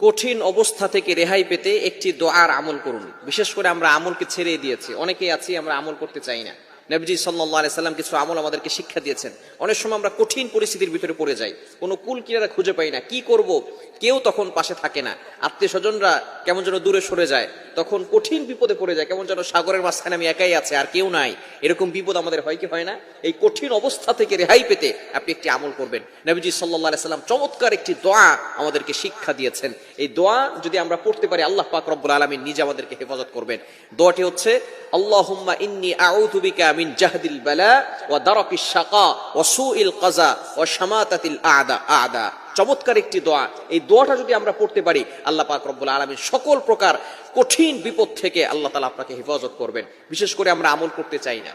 কঠিন অবস্থা থেকে রেহাই পেতে একটি দোয়ার আমল করুন। বিশেষ করে আমরা আমলকে ছেড়ে দিয়েছি। অনেকেই আছি, আমরা আমল করতে চাই না। নবজি সাল্লাহ সাল্লাম কিছু আমল আমাদেরকে শিক্ষা দিয়েছেন। অনেক সময় আমরা কঠিন পরিস্থিতির ভিতরে পড়ে যাই। কোনো কুল কিনারা খুঁজে পাই না। কি করব? কেউ তখন পাশে থাকে না। আত্মীয় স্বজনরা কেমন যেন দূরে সরে যায়। তখন কঠিন বিপদে পড়ে যায়। কেমন যেন সাগরের মাঝখানে আমি একাই আছে, আর কেউ নাই। এরকম বিপদ আমাদের হয় কি হয় না? এই কঠিন অবস্থা থেকে রেহাই পেতে আপনি একটি আমল করবেন। নবীজি সাল্লাহ সাল্লাম চমৎকার একটি দোয়া আমাদেরকে শিক্ষা দিয়েছেন। এই দোয়া যদি আমরা পড়তে পারি, আল্লাহ পাক রব্বুল আলমিন নিজে আমাদেরকে হেফাজত করবেন। দোয়াটি হচ্ছে আল্লাহ ইন্নি আউযু বিকা মিন জাহদিল বালা ওয়া দারাকিশ শাকা ওয়া সুইল কাজা ও শামাতাতিল আদা আদা। চমৎকার একটি দোয়া। এই দোয়াটা যদি আমরা পড়তে পারি, আল্লাহ পাক রব্বুল আলমী সকল প্রকার কঠিন বিপদ থেকে আল্লাহ তালা আপনাকে হেফাজত করবেন। বিশেষ করে আমরা আমল করতে চাই না।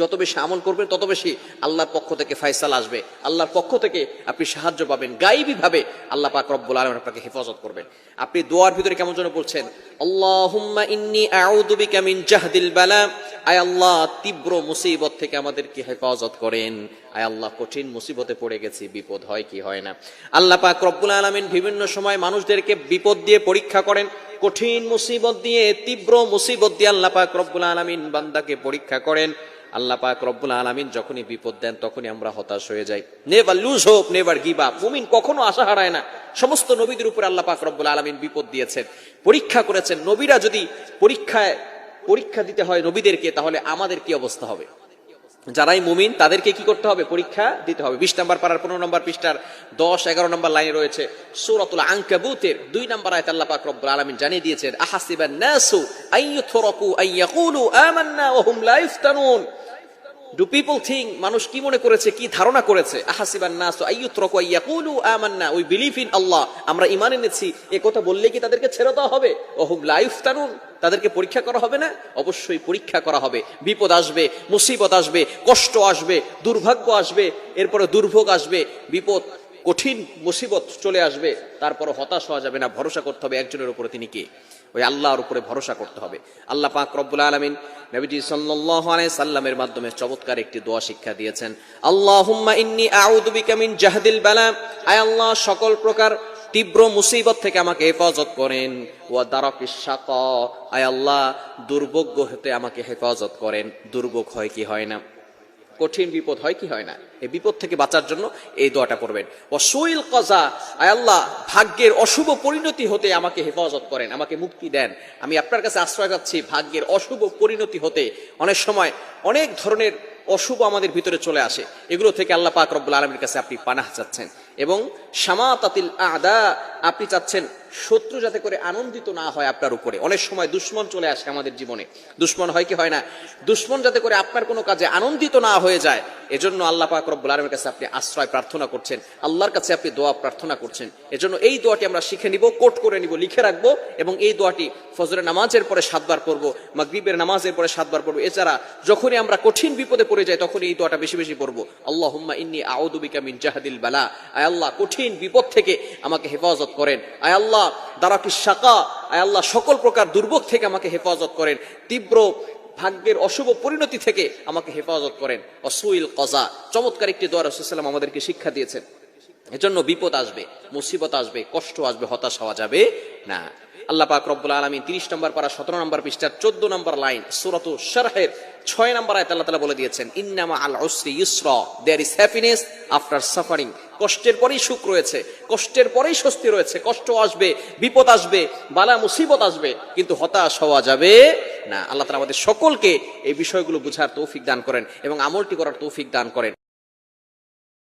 যত বেশি আমল করবেন, তত বেশি আল্লাহর পক্ষ থেকে ফায়সাল আসবে। আল্লাহর পক্ষ থেকে আপনি সাহায্য পাবেন গাইবি ভাবে আল্লাহ পাক রব্বুল আলম আপনাকে হেফাজত করবেন। আপনি দোয়ার ভিতরে কেমন যেন বলছেন, আল্লাহুম্মা ইন্নি আউযু বিকা মিন জাহদিল বালা। আয় আল্লাহ, তীব্র মুসিবত থেকে আমাদেরকে হেফাজত করেন। আয় আল্লাহ, কঠিন মুসিবতে পড়ে গেছি, বিপদ হয় কি হয় না? আল্লাহ পাক রব্বুল আলমিন বিভিন্ন সময় মানুষদেরকে বিপদ দিয়ে পরীক্ষা করেন, কঠিন মুসিবত দিয়ে, তীব্র মুসিবত দিয়ে আল্লাহ পাক রব্বুল আলমিন বান্দাকে পরীক্ষা করেন। আল্লাহ পাক রব্বুল আলমিন যখনই বিপদ দেন, তখনই আমরা হতাশ হয়ে যাই। Never lose hope never give up মুমিন কখনো আশা হারায় না। সমস্ত নবীদের উপরে আল্লাহ পাক রব্বুল আলমিন বিপদ দিয়েছেন। পরীক্ষা করেছেন। নবীরা যদি পরীক্ষায়, পরীক্ষা দিতে হয় নবীদেরকে, তাহলে আমাদের কি অবস্থা হবে? যারাই মুমিন, তাদেরকে কি করতে হবে? পরীক্ষা দিতে হবে। বিশ নম্বর পাড়ার, পনেরো নম্বর পৃষ্ঠার, দশ, এগারো নম্বর লাইনে রয়েছে সূরাতুল আনকাবুতের দুই নম্বর আয়াত আল্লাহ পাক রব্বুল আলামিন জানিয়ে দিয়েছেন, আহাসিবান নাসু আইয়ুথরাকু আইয়াকুলু আমান্না ওয়া হুম লা ডু পিপল থিং মানুষ কি মনে করেছে, কি ধারণা করেছে? আমরা ঈমান এনেছি, এ কথা বললে কি তাদেরকে ছেড়ে দেওয়া হবে? ওয়া হুম লা ইফতানুন, তাদেরকে পরীক্ষা করা হবে না? অবশ্যই পরীক্ষা করা হবে। বিপদ আসবে, মুসিবত আসবে, কষ্ট আসবে, দুর্ভাগ্য আসবে, এরপরে দুর্ভোগ আসবে, বিপদ, কঠিন মুসিবত চলে আসবে তারপর হতাশ হওয়া যাবে না, ভরসা করতে হবে একজনের উপরে তিনি কে? ওই আল্লাহর উপরে ভরসা করতে হবে। আল্লাহ পাক রব্বুল আলমিন নবীজি সাল্লাল্লাহু আলাইহি সাল্লামের মাধ্যমে চমৎকার একটি দোয়া শিক্ষা দিয়েছেন। আল্লাহুম্মা ইন্নি আউযু বিকা মিন জাহদিল বালা। আয় আল্লাহ, সকল প্রকার তীব্র মুসিবত থেকে আমাকে হেফাজত করেন। ওয়া দারাকিস শাকা। আয় আল্লাহ দুর্ভোগ্য হতে আমাকে হেফাজত করেন। দুর্ভোগ হয় কি হয় না? কঠিন বিপদ হয় কি হয় না? এই বিপদ থেকে বাঁচার জন্য এই দোয়াটা করবেন। অসইল কজা, আয় আল্লাহ, ভাগ্যের অশুভ পরিণতি হতে আমাকে হেফাজত করেন, আমাকে মুক্তি দেন। আমি আপনার কাছে আশ্রয় যাচ্ছি ভাগ্যের অশুভ পরিণতি হতে। অনেক সময় অনেক ধরনের অশুভ আমাদের ভিতরে চলে আসে। এগুলো থেকে আল্লাহ পাক রব্বুল আলমীর কাছে আপনি পানাহ চাচ্ছেন। এবং সামাতাতিল আদা, আপনি চাচ্ছেন শত্রু যাতে করে আনন্দিত না হয় আপনার উপরে। অনেক সময় দুশ্মন চলে আসে আমাদের জীবনে। দুশ্মন হয় কি হয় না? দুশ্মন যাতে করে আপনার কোনো কাজে আনন্দিত না হয়ে যায় এজন্য আল্লাহ পাক রব্বুল আলমের কাছে আপনি আশ্রয় প্রার্থনা করছেন, আল্লাহর কাছে আপনি দোয়া প্রার্থনা করছেন। এজন্য এই দোয়াটি আমরা শিখে নিব, কোট করে নিব, লিখে রাখব এবং এই দোয়াটি ফজরের নামাজের পরে সাতবার পড়ব, মাগরিবের নামাজের পরে সাতবার পড়ব। এছাড়া যখনই আমরা কঠিন বিপদে পড়ে যাই তখন এই দোয়াটা বেশি বেশি পড়ব। আল্লাহ হুম্মা ইন্নি আউদুবিকা মিন জাহাদিল বালা। আয় আল্লাহ, কঠিন বিপদ থেকে আমাকে হেফাজত করেন। আয় আল্লাহ দারাকি শাকা। আয় আল্লাহ, সকল প্রকার দুর্ভোগ থেকে আমাকে হেফাজত করেন। তীব্র ভাগ্যের অশুভ পরিণতি থেকে আমাকে হেফাজত করেন। অসুইল কজা, চমৎকার একটি দোয়া রসুলাম আমাদেরকে শিক্ষা দিয়েছেন। এজন্য বিপদ আসবে, মুসিবত আসবে, কষ্ট আসবে, হতাশ হওয়া যাবে না। আল্লাহ পাক রব্বুল আলমী তিরিশ নম্বর পারা, সতেরো নম্বর পৃষ্ঠার চোদ্দ নম্বর লাইন সুরত শারহের ছয় নম্বর আয়ত আল্লাহ তালা বলে দিয়েছেন, ইন্নামা আল উসরি ইউসরা there is happiness after suffering কষ্টের পরেই সুখ রয়েছে, কষ্টের পরেই স্বস্তি রয়েছে, কষ্ট আসবে, বিপদ আসবে, বালা মুসিবত আসবে, কিন্তু হতাশ হওয়া যাবে না। আল্লাহ তালা আমাদের সকলকে এই বিষয়গুলো বুঝার তৌফিক দান করেন এবং আমলটি করার তৌফিক দান করেন।